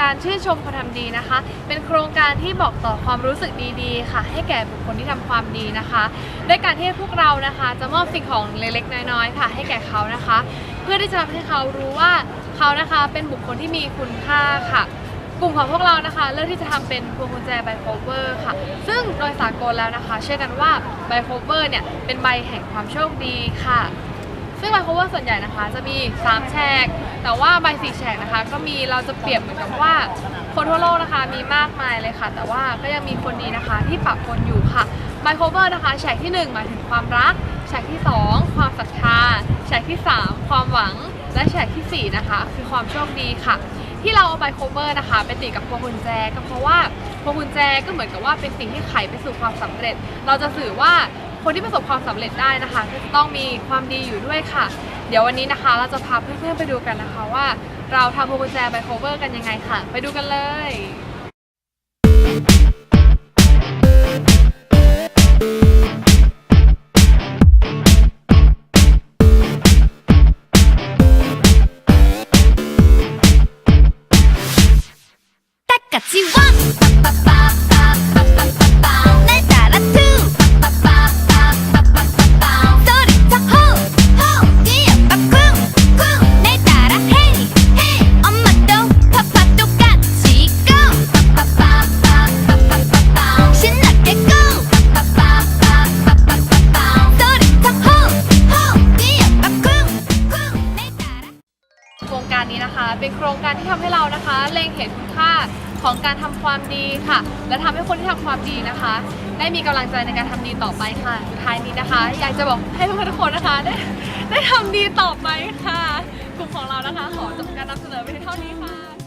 การชื่นชมคนทำดีนะคะ เป็นโครงการที่บอกต่อความรู้สึกดีๆ ค่ะ ให้แก่บุคคลที่ทำความดีนะคะด้วยการที่พวกเรานะคะ จะมอบสิ่งของเล็กๆ น้อยๆ ค่ะ ให้แก่เขานะคะ เพื่อที่จะทำให้เขารู้ว่าเขานะคะเป็นบุคคลที่มีคุณค่าค่ะกลุ่มของพวกเรานะคะเลือกที่จะทำเป็นพวงกุญแจใบโคเวอร์ค่ะ ซึ่งโดยสากลแล้วนะคะ เชื่อกันว่าใบโคเวอร์เนี่ยเป็นใบแห่งความโชคดีค่ะ ซึ่งใบโคเวอร์ส่วนใหญ่นะคะ จะมี 3 แฉก แต่ว่าใบสีแฉกนะคะ ก็มีเราจะเปรียบเหมือนกับว่าคนทั่วโลกนะคะมีมากมายเลยค่ะ แต่ว่าก็ยังมีคนดีนะคะที่ปะปนอยู่ค่ะใบโคเวอร์นะคะแฉกที่ 1 หมายถึงความรักแฉกที่ 2 ความศรัทธาแฉกที่ 3 ความหวัง และแฉกทีสี่4 นะคะ คือความโชคดีค่ะ ที่เราเอาใบโคเวอร์นะคะไปติดกับพวงกุญแจก็เพราะว่าพวงกุญแจก็เหมือนกับว่าเป็นสิ่งที่ไขไปสู่ความสำเร็จ เราจะสื่อว่า คนที่ประสบความสำเร็จได้นะคะก็จะต้องมีความดีอยู่ด้วยค่ะ เดี๋ยววันนี้นะคะ เราจะพาเพื่อนๆไปดูกันนะคะว่า เราทำพวงกุญแจไบโคเวอร์กันยังไงค่ะ ไปดูกันเลยตักะจิวะปะปะปะ นี้นะคะ เป็นโครงการที่ทำให้เรานะคะ เล็งเห็นคุณค่าของการทำความดีค่ะ และทำให้คนที่ทำความดีนะคะ ได้มีกำลังใจในการทำดีต่อไปค่ะสุดท้ายนี้นะคะ อยากจะบอกให้ทุกคนทุกคนนะคะได้ได้ทำดีต่อไปค่ะ กลุ่มของเรานะคะ ขอจบการนำเสนอไปเท่านี้ค่ะ